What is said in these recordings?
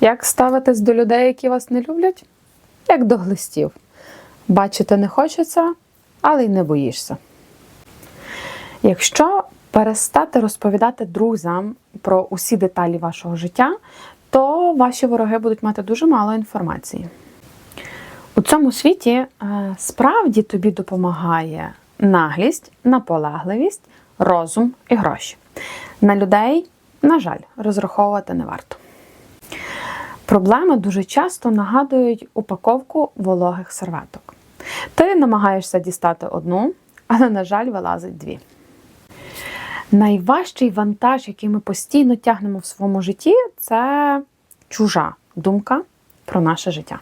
Як ставитись до людей, які вас не люблять? Як до глистів. Бачити не хочеться, але й не боїшся. Якщо перестати розповідати друзям про усі деталі вашого життя, то ваші вороги будуть мати дуже мало інформації. У цьому світі е, справді тобі допомагає наглість, наполегливість, розум і гроші. На людей, на жаль, розраховувати не варто. Проблеми дуже часто нагадують упаковку вологих серветок. Ти намагаєшся дістати одну, але, на жаль, вилазить дві. Найважчий вантаж, який ми постійно тягнемо в своєму житті, це чужа думка про наше життя.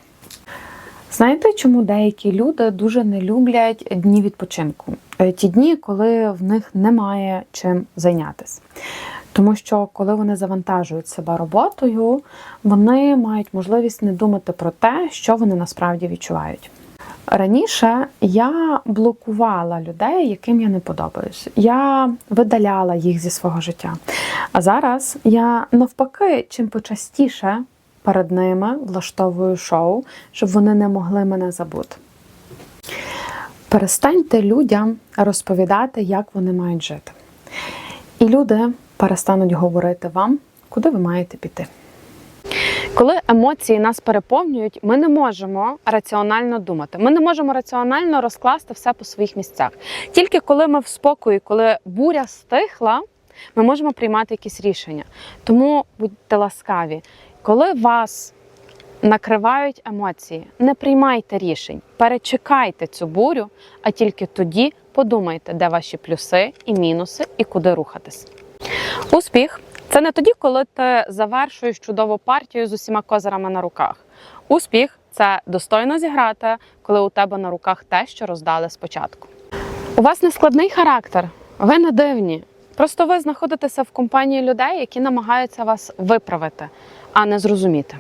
Знаєте, чому деякі люди дуже не люблять дні відпочинку? Е, Ті дні, коли в них немає чим зайнятися. Тому що коли вони завантажують себе роботою, вони мають можливість не думати про те, що вони насправді відчувають. Раніше я блокувала людей, яким я не подобаюсь. Я видаляла їх зі свого життя. А зараз я навпаки, чим почастіше перед ними влаштовую шоу, щоб вони не могли мене забути. Перестаньте людям розповідати, як вони мають жити. І люди перестануть говорити вам, куди ви маєте піти. Коли емоції нас переповнюють, ми не можемо раціонально думати. Ми не можемо раціонально розкласти все по своїх місцях. Тільки коли ми в спокої, коли буря стихла, ми можемо приймати якісь рішення. Тому будьте ласкаві, коли вас накривають емоції, не приймайте рішень, перечекайте цю бурю, а тільки тоді подумайте, де ваші плюси і мінуси і куди рухатись. Успіх це не тоді, коли ти завершуєш чудову партію з усіма козирами на руках. Успіх це достойно зіграти, коли у тебе на руках те, що роздали спочатку. У вас не складний характер, ви не дивні. Просто ви знаходитеся в компанії людей, які намагаються вас виправити, а не зрозуміти.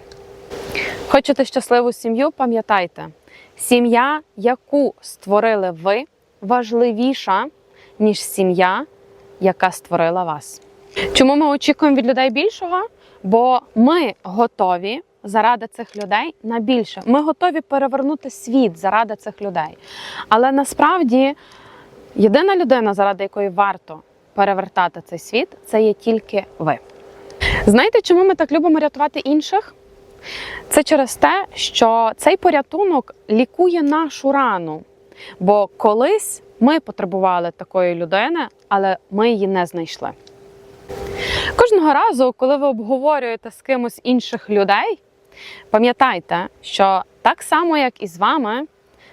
Хочете щасливу сім'ю? Пам'ятайте, сім'я, яку створили ви, важливіша, ніж сім'я, яка створила вас. Чому ми очікуємо від людей більшого? Бо ми готові заради цих людей на більше. Ми готові перевернути світ заради цих людей. Але насправді єдина людина, заради якої варто перевертати цей світ, це є тільки ви. Знаєте, чому ми так любимо рятувати інших? Це через те, що цей порятунок лікує нашу рану. Бо колись ми потребували такої людини, але ми її не знайшли. Кожного разу, коли ви обговорюєте з кимось інших людей, пам'ятайте, що так само, як і з вами,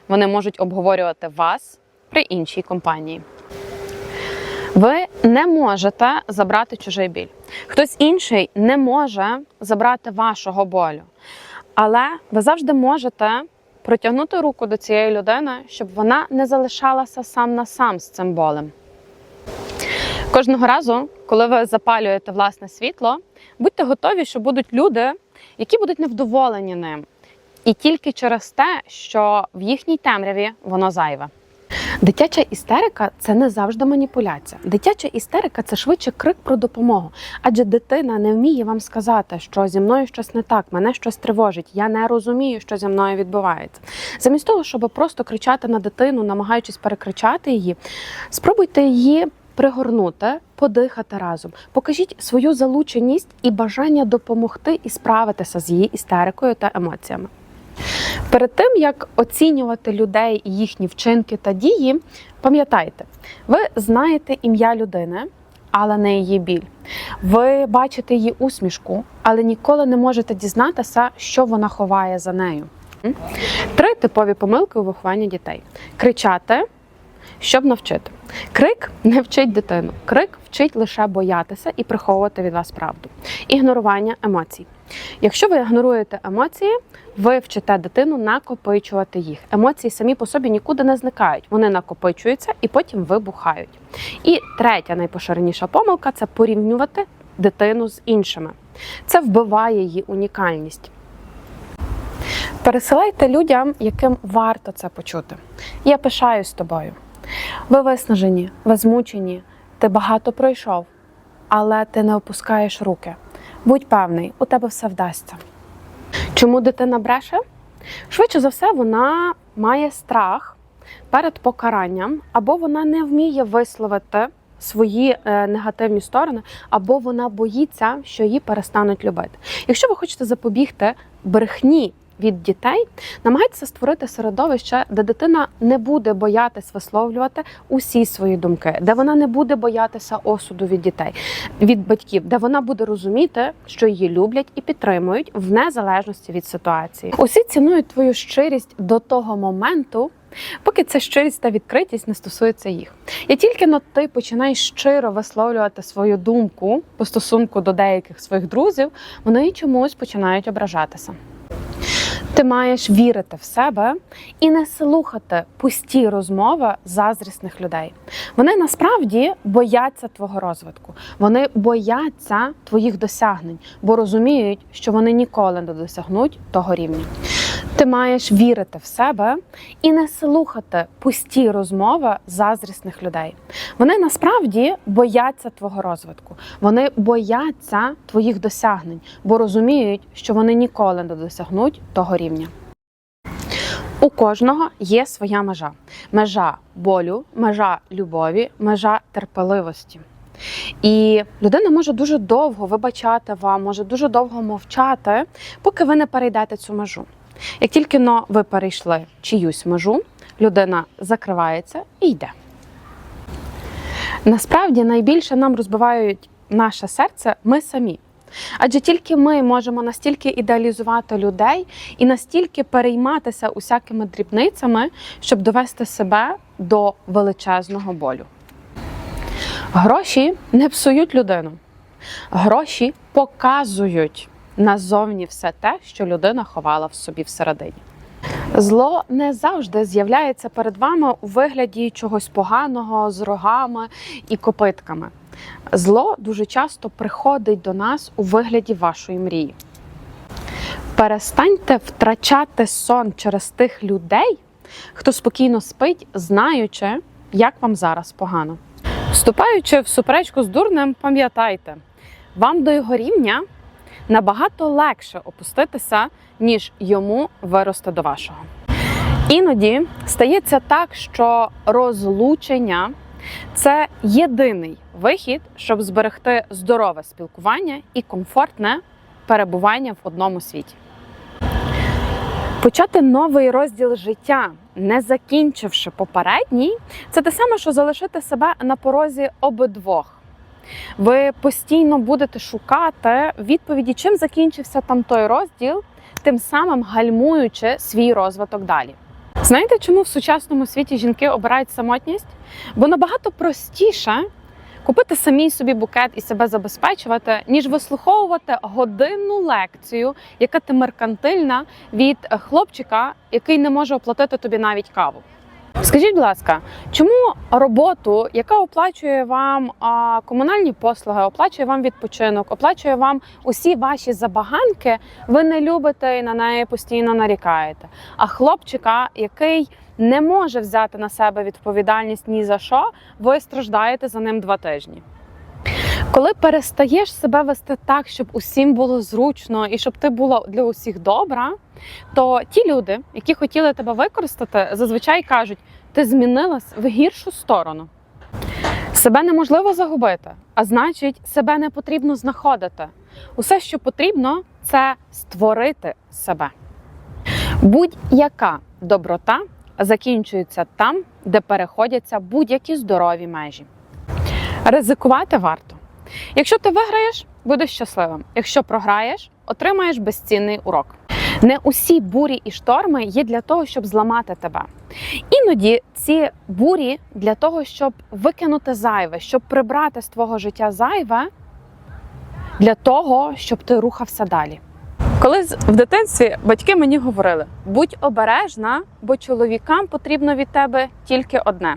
вони можуть обговорювати вас при іншій компанії. Ви не можете забрати чужий біль. Хтось інший не може забрати вашого болю. Але ви завжди можете протягнути руку до цієї людини, щоб вона не залишалася сам на сам з цим болем. Кожного разу, коли ви запалюєте власне світло, будьте готові, що будуть люди, які будуть невдоволені ним. І тільки через те, що в їхній темряві воно зайве. Дитяча істерика це не завжди маніпуляція. Дитяча істерика це швидше крик про допомогу. Адже дитина не вміє вам сказати, що зі мною щось не так, мене щось тривожить, я не розумію, що зі мною відбувається. Замість того, щоб просто кричати на дитину, намагаючись перекричати її, спробуйте її пригорнути, подихати разом. Покажіть свою залученість і бажання допомогти і справитися з її істерикою та емоціями. Перед тим як оцінювати людей їхні вчинки та дії, пам'ятайте, ви знаєте ім'я людини, але не її біль. Ви бачите її усмішку, але ніколи не можете дізнатися, що вона ховає за нею. Три типові помилки у вихованні дітей: кричати, щоб навчити. Крик не вчить дитину. Крик вчить лише боятися і приховувати від вас правду. Ігнорування емоцій. Якщо ви ігноруєте емоції, ви вчите дитину накопичувати їх. Емоції самі по собі нікуди не зникають. Вони накопичуються і потім вибухають. І третя найпоширеніша помилка це порівнювати дитину з іншими. Це вбиває її унікальність. Пересилайте людям, яким варто це почути. Я пишаюсь тобою. Ви виснажені, ви змучені, ти багато пройшов, але ти не опускаєш руки. Будь певний, у тебе все вдасться. Чому дитина бреше? Швидше за все, вона має страх перед покаранням, або вона не вміє висловити свої е, негативні сторони, або вона боїться, що її перестануть любити. Якщо ви хочете запобігти брехні від дітей, намагайтеся створити середовище, де дитина не буде боятись висловлювати усі свої думки, де вона не буде боятися осуду від дітей, від батьків, де вона буде розуміти, що її люблять і підтримують в незалежності від ситуації. Усі цінують твою щирість до того моменту. Поки ця щирість та відкритість не стосується їх. І тільки но ти починаєш щиро висловлювати свою думку по стосунку до деяких своїх друзів, вони чомусь починають ображатися. Ти маєш вірити в себе і не слухати пусті розмови заздрісних людей. Вони насправді бояться твого розвитку, вони бояться твоїх досягнень, бо розуміють, що вони ніколи не досягнуть того рівня. Ти маєш вірити в себе і не слухати пусті розмови заздрісних людей. Вони насправді бояться твого розвитку, вони бояться твоїх досягнень, бо розуміють, що вони ніколи не досягнуть того рівня. У кожного є своя межа: межа болю, межа любові, межа терпеливості. І людина може дуже довго вибачати вам, може дуже довго мовчати, поки ви не перейдете цю межу. Як тільки но ви перейшли чиюсь межу, людина закривається і йде. Насправді найбільше нам розбивають наше серце ми самі. Адже тільки ми можемо настільки ідеалізувати людей і настільки перейматися усякими дрібницями, щоб довести себе до величезного болю. Гроші не псують людину. Гроші показують назовні все те, що людина ховала в собі всередині. Зло не завжди з'являється перед вами у вигляді чогось поганого з рогами і копитками. Зло дуже часто приходить до нас у вигляді вашої мрії. Перестаньте втрачати сон через тих людей, хто спокійно спить, знаючи, як вам зараз погано. Вступаючи в суперечку з дурнем, пам'ятайте, вам до його рівня набагато легше опуститися, ніж йому вирости до вашого. Іноді стається так, що розлучення це єдиний вихід, щоб зберегти здорове спілкування і комфортне перебування в одному світі. Почати новий розділ життя, не закінчивши попередній, це те саме, що залишити себе на порозі обидвох. Ви постійно будете шукати відповіді, чим закінчився там той розділ, тим самим гальмуючи свій розвиток далі. Знаєте, чому в сучасному світі жінки обирають самотність? Бо набагато простіше купити самій собі букет і себе забезпечувати, ніж вислуховувати годинну лекцію, яка ти меркантильна від хлопчика, який не може оплатити тобі навіть каву. Скажіть, будь ласка, чому роботу, яка оплачує вам а, комунальні послуги, оплачує вам відпочинок, оплачує вам усі ваші забаганки, ви не любите і на неї постійно нарікаєте? А хлопчика, який не може взяти на себе відповідальність ні за що, ви страждаєте за ним два тижні. Коли перестаєш себе вести так, щоб усім було зручно і щоб ти була для усіх добра, то ті люди, які хотіли тебе використати, зазвичай кажуть, ти змінилась в гіршу сторону. Себе неможливо загубити, а значить, себе не потрібно знаходити. Усе, що потрібно, це створити себе. Будь-яка доброта закінчується там, де переходяться будь-які здорові межі. Ризикувати варто. Якщо ти виграєш, будеш щасливим. Якщо програєш, отримаєш безцінний урок. Не усі бурі і шторми є для того, щоб зламати тебе. Іноді ці бурі для того, щоб викинути зайве, щоб прибрати з твого життя зайве, для того, щоб ти рухався далі. Колись в дитинстві батьки мені говорили: будь обережна, бо чоловікам потрібно від тебе тільки одне.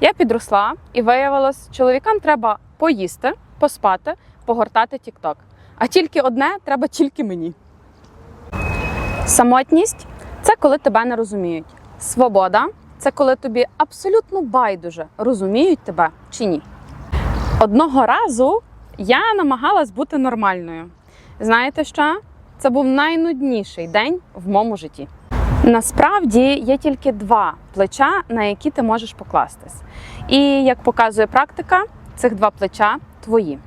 Я підросла і виявилось, чоловікам треба поїсти, поспати, погортати тік-ток. А тільки одне треба тільки мені. Самотність це коли тебе не розуміють. Свобода це коли тобі абсолютно байдуже, розуміють тебе чи ні. Одного разу я намагалась бути нормальною. Знаєте що? це був найнудніший день в моєму житті. Насправді є тільки два плеча, на які ти можеш покластись. І як показує практика, цих два плеча твої.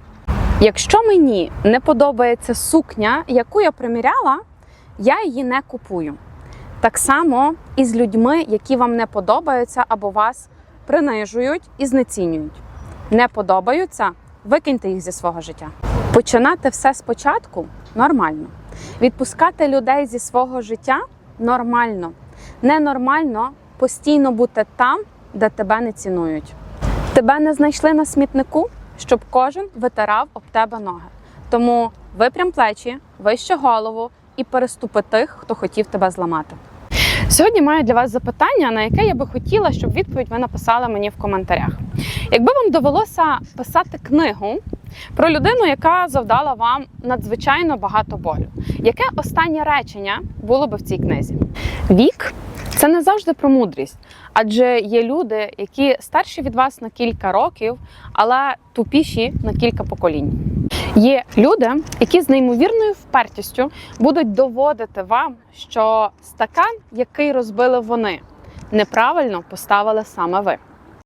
Якщо мені не подобається сукня, яку я приміряла, я її не купую. Так само і з людьми, які вам не подобаються або вас принижують і знецінюють. Не подобаються, викиньте їх зі свого життя. Починати все спочатку нормально. Відпускати людей зі свого життя нормально. Ненормально постійно бути там, де тебе не цінують. Тебе не знайшли на смітнику, щоб кожен витирав об тебе ноги. Тому випрям плечі, вище голову і переступи тих, хто хотів тебе зламати. Сьогодні маю для вас запитання, на яке я би хотіла, щоб відповідь ви написали мені в коментарях. Якби вам довелося писати книгу про людину, яка завдала вам надзвичайно багато болю, яке останнє речення було би в цій книзі? Вік це не завжди про мудрість, адже є люди, які старші від вас на кілька років, але тупіші на кілька поколінь. Є люди, які з неймовірною впертістю будуть доводити вам, що стакан, який розбили вони, неправильно поставили саме ви.